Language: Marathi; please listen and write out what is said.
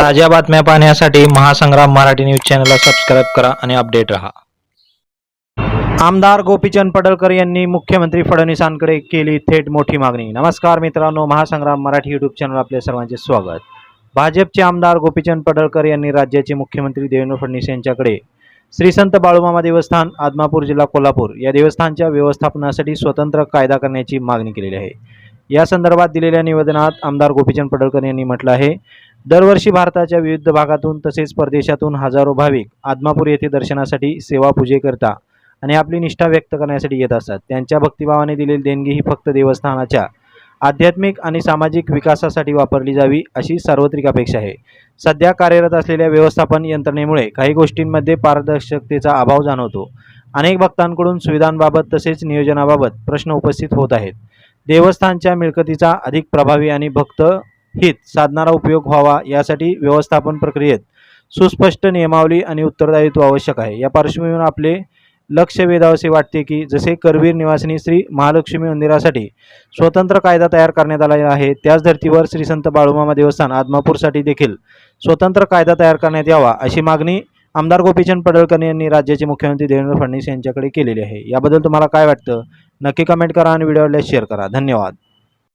ताज्या बातम्या पाहण्यासाठी महासंग्राम मराठी न्यूज चॅनलला सबस्क्राईब करा आणि अपडेट रहा. आमदार गोपीचंद पडळकर यांनी मुख्यमंत्री फडणवीसांकडे केली थेट मोठी मागणी. नमस्कार मित्रांनो महासंग्राम मराठी यूट्यूब चॅनल आपल्या सर्वांचे स्वागत. भाजपचे आमदार गोपीचंद पडळकर यांनी राज्याचे मुख्यमंत्री देवेंद्र फडणवीस यांच्याकडे श्री संत बाळूमामा देवस्थान आदमापूर जिल्हा कोल्हापूर या देवस्थानच्या व्यवस्थापनासाठी स्वतंत्र कायदा करण्याची मागणी केलेली आहे. या संदर्भात दिलेल्या निवेदनात आमदार गोपीचंद पडळकर यांनी म्हटलं आहे दरवर्षी भारताच्या विविध भागातून तसेच परदेशातून हजारो भाविक आदमापूर येथे दर्शनासाठी सेवा पूजेकरता आणि आपली निष्ठा व्यक्त करण्यासाठी येत असतात. त्यांच्या भक्तिभावाने दिलेली देणगी ही फक्त देवस्थानाच्या आध्यात्मिक आणि सामाजिक विकासासाठी वापरली जावी अशी सार्वत्रिक अपेक्षा आहे. सध्या कार्यरत असलेल्या व्यवस्थापन यंत्रणेमुळे काही गोष्टींमध्ये पारदर्शकतेचा अभाव जाणवतो. अनेक भक्तांकडून सुविधांबाबत तसेच नियोजनाबाबत प्रश्न उपस्थित होत आहेत. देवस्थानच्या मिळकतीचा अधिक प्रभावी आणि भक्त हित साधणारा उपयोग व्हावा यासाठी व्यवस्थापन प्रक्रियेत सुस्पष्ट नियमावली आणि उत्तरदायित्व आवश्यक आहे. या पार्श्वभूमीवर आपले लक्ष वेधावसे वाटते की जसे करवीर निवासिनी श्री महालक्ष्मी मंदिरासाठी स्वतंत्र कायदा तयार करण्यात आलेला आहे त्याच धर्तीवर श्री संत बाळूमामा देवस्थान आदमापूरसाठी देखील स्वतंत्र कायदा तयार करण्यात यावा अशी मागणी आमदार गोपीचंद पडळकर यांनी राज्याचे मुख्यमंत्री देवेंद्र फडणवीस यांच्याकडे केलेली आहे. याबद्दल तुम्हाला काय वाटतं? नक्की कमेंट करा आणि व्हिडिओला शेअर करा. धन्यवाद.